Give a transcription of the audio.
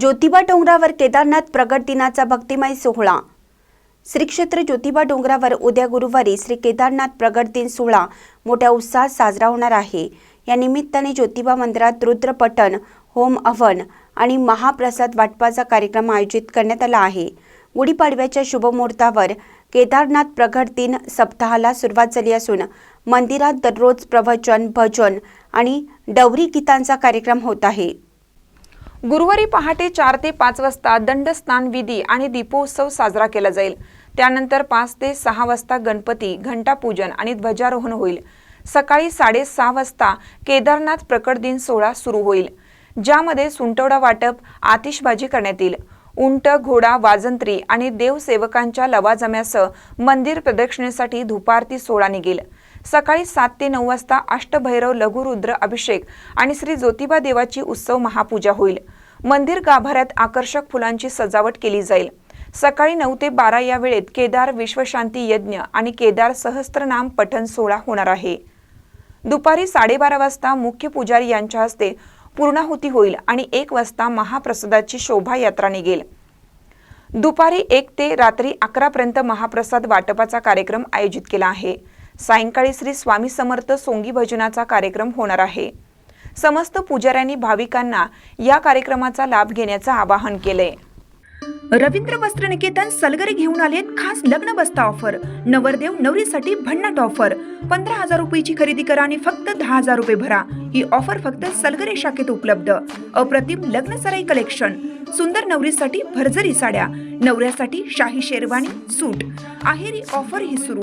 ज्योतिबा डोंगरावर केदारनाथ प्रगट दिनाचा भक्तिमय सोहळा. श्री क्षेत्र ज्योतिबा डोंगरावर उद्या गुरुवारी श्री केदारनाथ प्रगट दिन सोहळा मोठ्या उत्साहात साजरा होणार आहे. या निमित्ताने ज्योतिबा मंदिरात रुद्रपठण होम हवन आणि महाप्रसाद वाटपाचा कार्यक्रम आयोजित करण्यात आला आहे. गुढीपाडव्याच्या शुभमुहूर्तावर केदारनाथ प्रगट दिन सप्ताहाला सुरुवात झाली असून मंदिरात दररोज प्रवचन भजन आणि डवरी गीतांचा कार्यक्रम होत आहे. गुरुवारी पहाटे चार ते पाच वाजता दंडस्नान विधी आणि दीपोत्सव साजरा केला जाईल. त्यानंतर पाच ते सहा वाजता गणपती घंटापूजन आणि ध्वजारोहण होईल. सकाळी साडेसहा वाजता केदारनाथ प्रकट दिन सोहळा सुरू होईल. ज्यामध्ये सुंटवडा वाटप आतिषबाजी करण्यात येईल. उंट घोडा वाजंत्री आणि देवसेवकांच्या लवाजम्यासह मंदिर प्रदक्षिणेसाठी धुपारती सोहळा निघेल. सकाळी सात ते नऊ वाजता अष्टभैरव लघुरुद्र अभिषेक आणि श्री ज्योतिबा देवाची उत्सव महापूजा होईल. मंदिर गाभाऱ्यात आकर्षक फुलांची सजावट केली जाईल. सकाळी नऊ ते बारा या वेळेत केदार विश्वशांती यज्ञ आणि केदार सहस्त्रनाम पठण सोहळा होणार आहे. दुपारी साडेबारा वाजता मुख्य पुजारी यांच्या हस्ते पूर्णाहुती होईल आणि एक वाजता महाप्रसादाची शोभायात्रा निघेल. दुपारी एक ते रात्री अकरापर्यंत महाप्रसाद वाटपाचा कार्यक्रम आयोजित केला आहे. सायंकाळी श्री स्वामी समर्थ सोंगी भजनाचा कार्यक्रम होणार आहे. समस्त पुजाऱ्यांनी भाविकांना या कार्यक्रमाचा लाभ घेण्याचं आवाहन केलंय. रवींद्र वस्त्र निकेतन सलगरे घेऊन आलेत खास लग्न बस्ता ऑफर. नवरदेव नवरीसाठी भन्नाट ऑफर. पंधरा हजार रुपयाची खरेदी करा आणि फक्त दहा हजार रुपये भरा. ही ऑफर फक्त सलगरे शाखेत उपलब्ध. अप्रतिम लग्न सराई कलेक्शन. सुंदर नवरीसाठी भरजरी साड्या. नवऱ्यासाठी शाही शेरवानी सूट. आहेरी ऑफर ही सुरू.